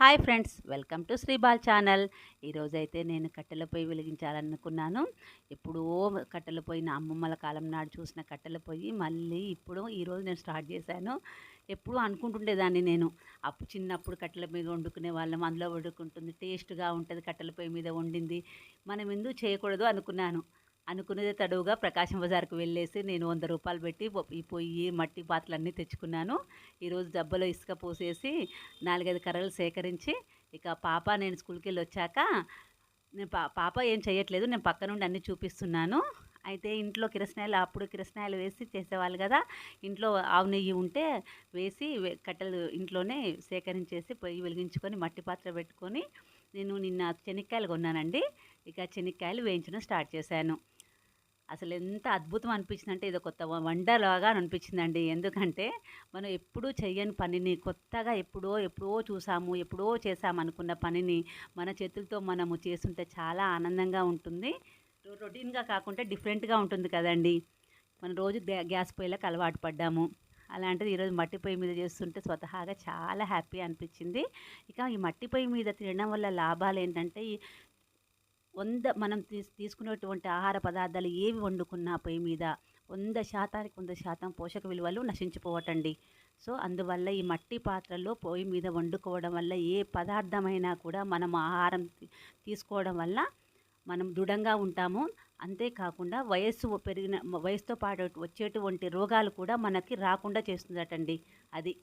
Hi friends welcome to Sribal channel. ఈరోజైతే నేను కట్టెల పొయ్యి వెలిగించాలనుకున్నాను. ఎప్పుడో కట్టెల పొయ్యి నా అమ్మమ్మల కాలం నాడు చూసిన కట్టెల పొయ్యి మళ్ళీ ఇప్పుడు ఈరోజు నేను స్టార్ట్ చేశాను. ఎప్పుడూ అనుకుంటుండేదాన్ని నేను. అప్పుడు చిన్నప్పుడు కట్టెల మీద వండుకునే వాళ్ళం. అందులో వండుకుంటుంది టేస్ట్గా ఉంటుంది కట్టెల పొయ్యి మీద వండింది. మనం ఎందుకు చేయకూడదు అనుకున్నాను. అనుకునేదే తడువుగా ప్రకాశం బజార్కు వెళ్ళేసి నేను వంద రూపాయలు పెట్టి ఈ పొయ్యి మట్టి పాత్రలన్నీ తెచ్చుకున్నాను. ఈరోజు డబ్బలో ఇసుక పోసేసి నాలుగైదు కర్రలు సేకరించి ఇక పాప నేను స్కూల్కి వెళ్ళి వచ్చాక నేను పా పాప ఏం చేయట్లేదు నేను పక్క నుండి అన్నీ చూపిస్తున్నాను. అయితే ఇంట్లో కిరసనాయలు అప్పుడు కిరసనాయలు వేసి చేసేవాళ్ళు కదా ఇంట్లో ఆవు నెయ్యి ఉంటే వేసి కట్టెలు ఇంట్లోనే సేకరించేసి పొయ్యి వెలిగించుకొని మట్టి పాత్ర పెట్టుకొని నేను నిన్న శనక్కాయలు కొన్నానండి. ఇక శనక్కాయలు వేయించడం స్టార్ట్ చేశాను. అసలు ఎంత అద్భుతం అనిపించింది అంటే ఇది కొత్త వండర్ లాగా అనిపించిందండి. ఎందుకంటే మనం ఎప్పుడూ చేయని పనిని కొత్తగా ఎప్పుడో ఎప్పుడో చూసాము ఎప్పుడో చేసాము అనుకున్న పనిని మన చేతులతో మనము చేస్తుంటే చాలా ఆనందంగా ఉంటుంది. రొటీన్గా కాకుండా డిఫరెంట్గా ఉంటుంది కదండి. మనం రోజు గ్యా గ్యాస్ పొయ్యిలకు అలవాటు పడ్డాము. అలాంటిది ఈరోజు మట్టి పొయ్యి మీద చేస్తుంటే స్వతహాగా చాలా హ్యాపీ అనిపించింది. ఇక ఈ మట్టి పొయ్యి మీద తినడం వల్ల లాభాలు ఏంటంటే ఈ వంద మనం తీస్ తీసుకునేటువంటి ఆహార పదార్థాలు ఏవి వండుకున్నా పొయ్యి మీద వంద శాతానికి వంద శాతం పోషక విలువలు నశించిపోవటండి. సో అందువల్ల ఈ మట్టి పాత్రలో పొయ్యి మీద వండుకోవడం వల్ల ఏ పదార్థమైనా కూడా మనం ఆహారం తీసుకోవడం వల్ల మనం దృఢంగా ఉంటాము. అంతేకాకుండా వయస్సు పెరిగిన వయసుతో పాటు వచ్చేటువంటి రోగాలు కూడా మనకి రాకుండా చేస్తుందటండి. అది